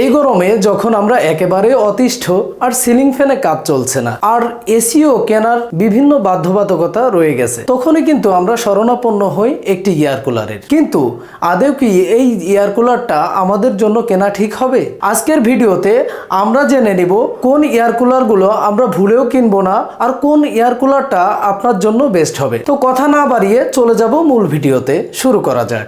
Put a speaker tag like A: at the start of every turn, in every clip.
A: এই গরমে যখন আমরা একেবারে অতিষ্ঠ আর সিলিং ফ্যানে কাজ চলছে না, আর এসিও, কেনার বিভিন্ন বাধ্যবাধকতা রয়ে গেছে, তখনই কিন্তু আমরা শরণাপন্ন হই একটি এয়ার কুলারের। কিন্তু আদেও কি এই এয়ার কুলারটা আমাদের জন্য কেনা ঠিক হবে? আজকের ভিডিওতে আমরা জেনে নিব কোন এয়ার কুলারগুলো আমরা ভুলেও কিনবো না আর কোন এয়ার কুলারটা আপনার জন্য বেস্ট হবে। তো কথা না বাড়িয়ে চলে যাব মূল ভিডিওতে, শুরু করা যাক।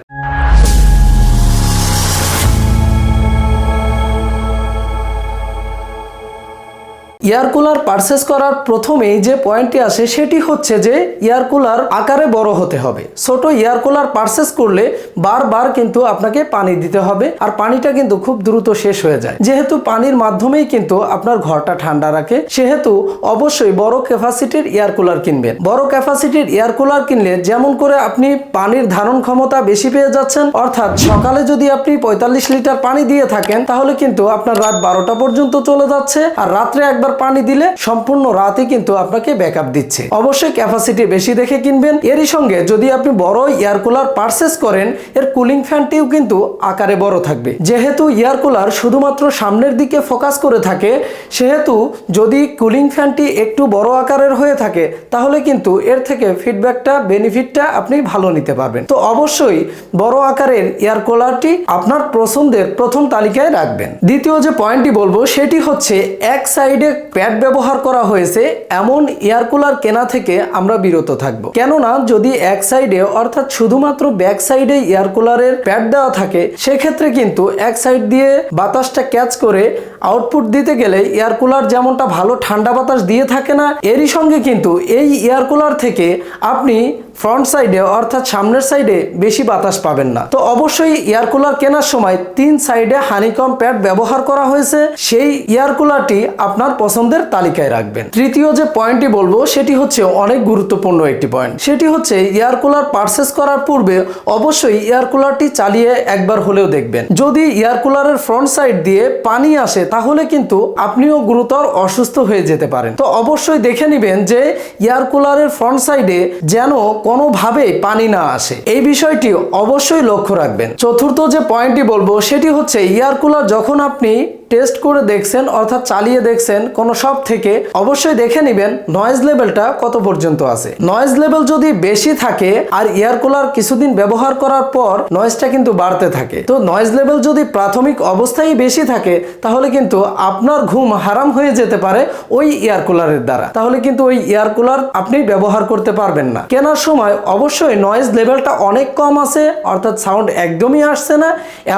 A: এয়ার কুলার পারচেস করার প্রথমেই যে পয়েন্টটি আসে সেটি হচ্ছে যে এয়ার কুলার আকারে বড় হতে হবে। ছোট এয়ার কুলার পারচেস করলে বারবার কিন্তু আপনাকে পানি দিতে হবে আর পানিটা কিন্তু খুব দ্রুত শেষ হয়ে যায়। যেহেতু পানির মাধ্যমেই কিন্তু আপনার ঘরটা ঠান্ডা রাখে, সেহেতু অবশ্যই বড় ক্যাপাসিটির এয়ার কুলার কিনবেন। বড় ক্যাপাসিটির এয়ার কুলার কিনলে যেমন করে আপনি পানির ধারণ ক্ষমতা বেশি পেয়ে যাচ্ছেন, অর্থাৎ সকালে যদি আপনি পঁয়তাল্লিশ লিটার পানি দিয়ে থাকেন, তাহলে কিন্তু আপনার রাত বারোটা পর্যন্ত চলে যাচ্ছে আর রাত্রে একবার পানি দিলে সম্পূর্ণ রাতই কিন্তু আপনাকে ব্যাকআপ দিচ্ছে। অবশ্যই ক্যাপাসিটি বেশি দেখে কিনবেন। এরই সঙ্গে যদি আপনি বড় এয়ার কুলার পারচেস করেন, এর কুলিং ফ্যানটিও কিন্তু আকারে বড় থাকবে। যেহেতু এয়ার কুলার শুধুমাত্র সামনের দিকে ফোকাস করে থাকে, সেহেতু যদি কুলিং ফ্যানটি একটু বড় আকারের হয়ে থাকে, তাহলে কিন্তু এর থেকে ফিডব্যাকটা বেনিফিটটা আপনি ভালো নিতে পারবেন। তো অবশ্যই বড় আকারের এয়ার কুলারটি আপনার পছন্দের প্রথম তালিকায় রাখবেন। দ্বিতীয় যে পয়েন্টটি বলব, সেটি হচ্ছে এক সাইডে প্যাড ব্যবহার করা হয়েছে, এমন এয়ার কুলার কেনা থেকে আমরা বিরত থাকব। কেননা, যদি এক সাইডে, অর্থাৎ শুধুমাত্র ব্যাক সাইডে এয়ার কুলারের প্যাড দেওয়া থাকে, সেক্ষেত্রে কিন্তু এক সাইড দিয়ে বাতাসটা ক্যাচ করে আউটপুট দিতে গেলে এয়ার কুলার যেমনটা ভালো ঠান্ডা বাতাস দিয়ে থাকে না, এরই সঙ্গে কিন্তু এই এয়ার কুলার থেকে আপনি ফ্রন্ট সাইডে অর্থাৎ সামনের সাইডে বেশি বাতাস পাবেন না। তো অবশ্যই এয়ার কুলার কেনার সময় তিন সাইডে হানিকম প্যাড ব্যবহার করা হয়েছে। সেই এয়ার কুলারটি আপনার পছন্দের তালিকায় রাখবেন। তৃতীয় যে পয়েন্টটি বলব, সেটি হচ্ছে অনেক গুরুত্বপূর্ণ একটি পয়েন্ট। সেটি হচ্ছে এয়ার কুলার পারচেস করার পূর্বে অবশ্যই এয়ার কুলারটি চালিয়ে একবার হলেও দেখবেন। যদি এয়ার কুলারের ফ্রন্ট সাইড দিয়ে পানি আসে, তাহলে কিন্তু আপনিও গুরুতর অসুস্থ হয়ে যেতে পারেন। তো অবশ্যই দেখে নিবেন যে এয়ার কুলারের ফ্রন্ট সাইডে যেন কোনোভাবে পানি না আসে। এই বিষয়টি অবশ্যই লক্ষ্য রাখবেন। চতুর্থ যে পয়েন্টটি বলব, সেটি হচ্ছে এয়ার কুলার যখন আপনি টেস্ট করে দেখছেন, অর্থাৎ চালিয়ে দেখছেন কোন সব থেকে, অবশ্যই দেখে নেবেন নয়েজ লেভেলটা কত পর্যন্ত আছে। নয়েজ লেভেল যদি বেশি থাকে আর এয়ার কুলার কিছুদিন ব্যবহার করার পর নয়েজটা কিন্তু বাড়তে থাকে। তো নয়েজ লেভেল যদি প্রাথমিক অবস্থায় বেশি থাকে, তাহলে কিন্তু আপনার ঘুম হারাম হয়ে যেতে পারে ওই এয়ার কুলারের দ্বারা। তাহলে কিন্তু ওই এয়ার কুলার আপনি ব্যবহার করতে পারবেন না। কেনার সময় অবশ্যই নয়েজ লেভেলটা অনেক কম আছে, অর্থাৎ সাউন্ড একদমই আসছে না,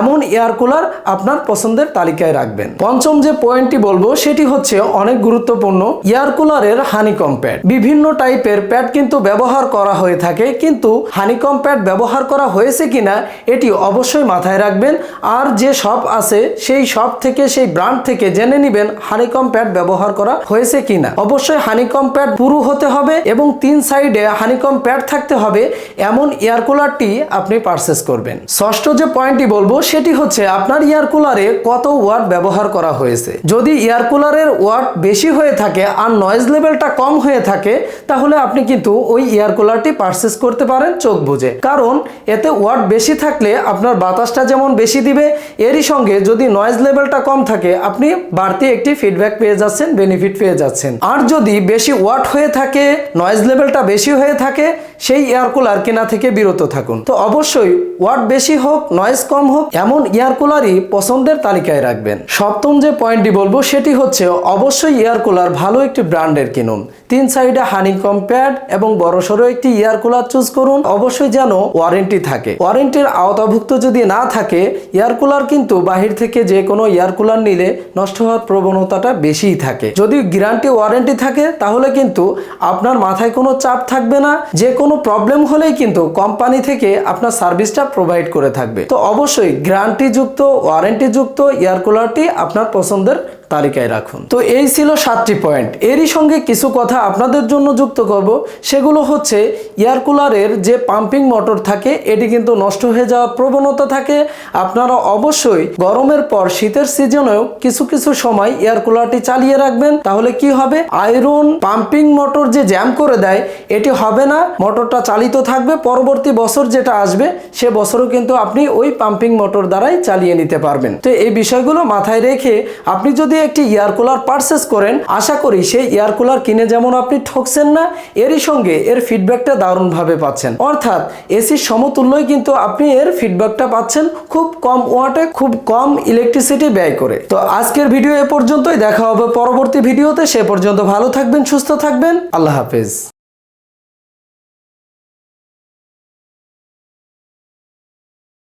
A: এমন এয়ার কুলার আপনার পছন্দের তালিকায় রাখবেন। পঞ্চম যে পয়েন্টটি বলব, সেটি হচ্ছে অনেক গুরুত্বপূর্ণ, এয়ার কুলারের হানিকম প্যাড। বিভিন্ন টাইপের প্যাড কিন্তু ব্যবহার করা হয়ে থাকে, কিন্তু হানিকম প্যাড ব্যবহার করা হয়েছে কিনা, এটি অবশ্যই মাথায় রাখবেন। আর যে শপ আছে, সেই শপ থেকে, সেই ব্র্যান্ড থেকে জেনে নেবেন হানিকম প্যাড ব্যবহার করা হয়েছে কিনা। অবশ্যই হানিকম প্যাড পুরু হতে হবে এবং তিন সাইডে হানিকম প্যাড থাকতে হবে, এমন এয়ার কুলারটি আপনি পারচেস করবেন। ষষ্ঠ যে পয়েন্টটি বলব, সেটি হচ্ছে আপনার এয়ার কুলারে কত ওয়াট ব্যবহার করা হয়েছে। যদি এয়ার কুলারের ওয়াট বেশি হয়ে থাকে আর নয়েজ লেভেলটা কম হয়ে থাকে, তাহলে আপনি কিন্তু ওই এয়ার কুলারটি পারচেস করতে পারেন চোখ বুঝে কারণ এতে ওয়াট বেশি থাকলে আপনার বাতাসটা যেমন বেশি দিবে, এরই সঙ্গে যদি নয়েজ লেভেলটা কম থাকে, আপনি বাড়তি একটি ফিডব্যাক পেয়ে যাচ্ছেন বেনিফিট পেয়ে যাচ্ছেন। আর যদি বেশি ওয়াট হয়ে থাকে নয়েজ লেভেলটা বেশি হয়ে থাকে, সেই এয়ার কুলার কেনা থেকে বিরত থাকুন। তো অবশ্যই, ওয়াট বেশি হোক নয়েজ কম হোক, এমন এয়ার কুলারই পছন্দের তালিকায় রাখবেন। সপ্তম যে পয়েন্টটি বলব, সেটি হচ্ছে অবশ্যই এয়ার কুলার ভালো একটি ব্র্যান্ডের কিনুন। তিন সাইডে হানিকম প্যাড এবং বড়সড় একটি এয়ার কুলার চুজ করুন। অবশ্যই যেন ওয়ারেন্টি থাকে। ওয়ারেন্টির আওতাভুক্ত যদি না থাকে, এয়ার কুলার কিন্তু বাহির থেকে যে কোনো এয়ার কুলার নিলে নষ্ট হওয়ার প্রবণতাটা বেশিই থাকে। যদি গ্যারান্টি ওয়ারেন্টি থাকে, তাহলে কিন্তু আপনার মাথায় কোনো চাপ থাকবে না। যে কোনো প্রবলেম হলেই কিন্তু কোম্পানি থেকে আপনার সার্ভিসটা প্রোভাইড করে থাকবে। তো অবশ্যই গ্যারান্টিযুক্ত, ওয়ারেন্টিযুক্ত ওয়ারেন্টি এয়ার কুলারটি আপনার পছন্দের তালিকায় রাখুন। তো এই ছিল সাতটি পয়েন্ট। এরই সঙ্গে কিছু কথা আপনাদের জন্য যুক্ত করব। সেগুলো হচ্ছে, এয়ার কুলারের যে পাম্পিং মোটর থাকে, এটি কিন্তু নষ্ট হয়ে যাওয়ার প্রবণতা থাকে। আপনারা অবশ্যই গরমের পর শীতের সিজনেও কিছু কিছু সময় এয়ার কুলারটি চালিয়ে রাখবেন। তাহলে কি হবে? আয়রন পাম্পিং মোটর যে জ্যাম করে দেয়, এটি হবে না। মোটরটা চালিত থাকবে। পরবর্তী বছর যেটা আসবে, সে বছরও কিন্তু আপনি ওই পাম্পিং মোটর দ্বারাই চালিয়ে নিতে পারবেন। তো এই বিষয়গুলো মাথায় রেখে আপনি যদি একটি এয়ার কুলার পারচেস করেন, আশা করি সেই এয়ার কুলার কিনে যেমন আপনি ঠকছেন না, এরই সঙ্গে এর ফিডব্যাকটা দারুণভাবে পাচ্ছেন। অর্থাৎ এসির সমতুল্যই কিন্তু আপনি এর ফিডব্যাকটা পাচ্ছেন খুব কম ওয়াটে, খুব কম ইলেকট্রিসিটি ব্যয় করে। তো আজকের ভিডিও এ পর্যন্তই, দেখা হবে পরবর্তী ভিডিওতে সে পর্যন্ত ভালো থাকবেন, সুস্থ থাকবেন। আল্লাহ হাফেজ।